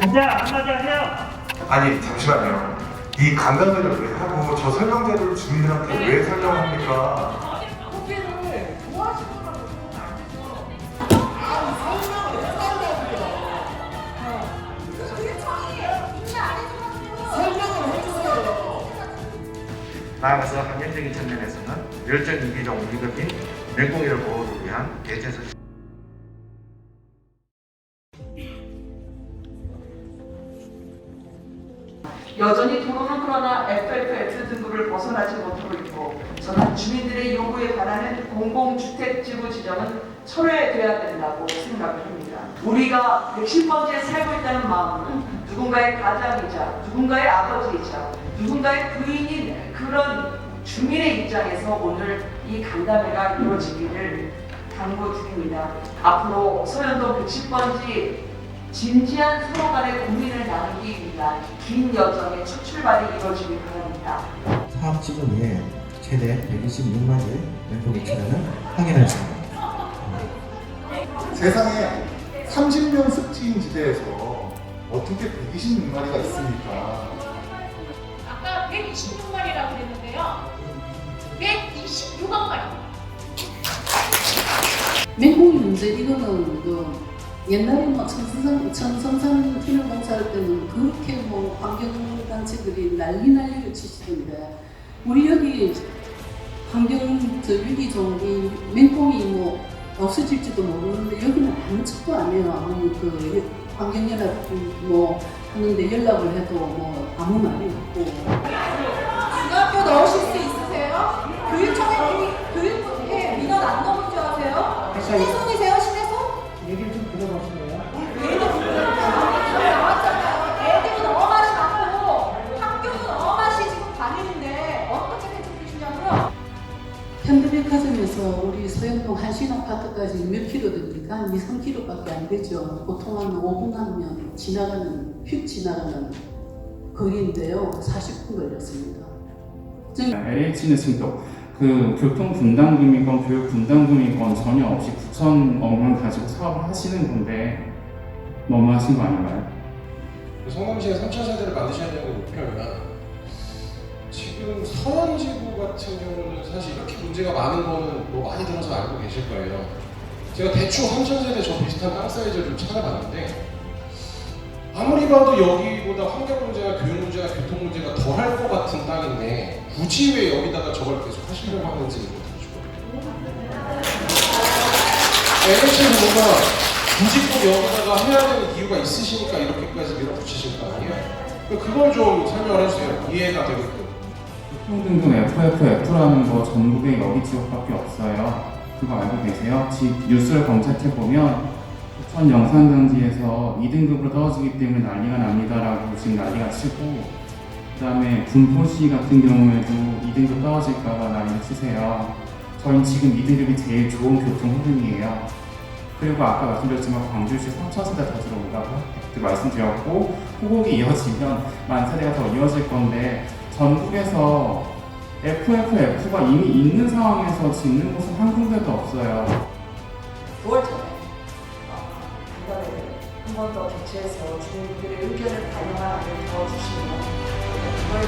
자, 한마디 하세요. 아니 잠시만요. 이 간담회를 왜 하고 저 설명제를 주민들한테 왜 설명합니까? 커피를 좋아하시더라고요. 설명을 해주세요. 나아가서 환경적인 측면에서는 열정 이기종 2급인 맹꽁이를 보호를 위한 대체수 여전히 도로는 그러나 FFF 등급을 벗어나지 못하고 있고 저는 주민들의 요구에 반하는 공공주택 지구 지정은 철회돼야 된다고 생각을 합니다. 우리가 110번지에 살고 있다는 마음은 누군가의 가장이자 누군가의 아버지이자 누군가의 부인인 그런 주민의 입장에서 오늘 이 간담회가 이루어지기를 당부 드립니다. 앞으로 소연동 110번지 진지한 서로 간의 고민을 나누기 위한 긴 여정의 첫 출발이 이루어지길 바랍니다. 사업 지분이 최대 126마리 멘토 개체라는 확인했습니다. 세상에 30년 습지인 지대에서 어떻게 126마리가 있습니까? 아까 126마리라고 그랬는데요. 126마리. 맹공이 문제 이거는 그 옛날에 뭐 천성산 천성산 기능 공사할 때는 그렇게 뭐 환경단체들이 난리 난리를 치시던데 우리 여기 환경 저 유기 종이 맹공이 뭐 없어질지도 모르는데 여기는 아무 척도 안 해요. 아무 그 환경 연합 뭐 하는데 연락을 해도 뭐 아무 말이 없고 중학교 넣으실 수 있으세요? 교육청에 교육, 교육부에 민원 안 넣을 줄 아세요? 현대백화점에서 우리 소영동 한신 아파트까지 몇 킬로 됩니까? 한 2, 3 킬로밖에 안 되죠. 보통 한 5분 하면 지나가는, 휙 지나가는 거리인데요. 40분 걸렸습니다. 지금 LH는 지금 또그 교통 분담금이건 교육 분담금이건 전혀 없이 9천억만 가지고 사업을 하시는 건데 너무 하신 거 아닌가요? 성남시에 3천 세대를 만드셔야 되는 게 목표면 지금 서원지구 같은 경우는 사실 이렇게 문제가 많은 거는 뭐 많이 들어서 알고 계실 거예요. 제가 대충 3천 세대 저 비슷한 땅 사이즈를 좀 찾아봤는데 아무리 봐도 여기보다 환경 문제가 교육 문제가 교통 문제가 더할것 같은 땅인데 굳이 왜 여기다가 저걸 계속 하시려고 하는지. LH는 뭔가 굳이 꼭 여기다가 해야 되는 이유가 있으시니까 이렇게까지 밀어붙이실 거 아니에요? 그걸 좀 설명을 해주세요. 이해가 되게끔. 교통등급 FFF라는 거 전국에 여기 지역밖에 없어요. 그거 알고 계세요? 지 뉴스를 검색해 보면 천 영산단지에서 2등급으로 떨어지기 때문에 난리가 납니다라고 지금 난리가 치고 그다음에 군포시 같은 경우에도 2등급 떨어질까봐 난리를 치세요. 저희 지금 2등급이 제일 좋은 교통 흐름이에요. 그리고 아까 말씀드렸지만 광주시 3천세대 더 들어온다고 그때 말씀드렸고 호국이 이어지면 만 세대가 더 이어질 건데 전국에서 FFF가 이미 있는 상황에서 짓는 곳은 한 군데도 없어요. 9월 전에 간담회를 한 번 더 개최해서 주민들의 의견을 반영한 안을 도와주시면 그거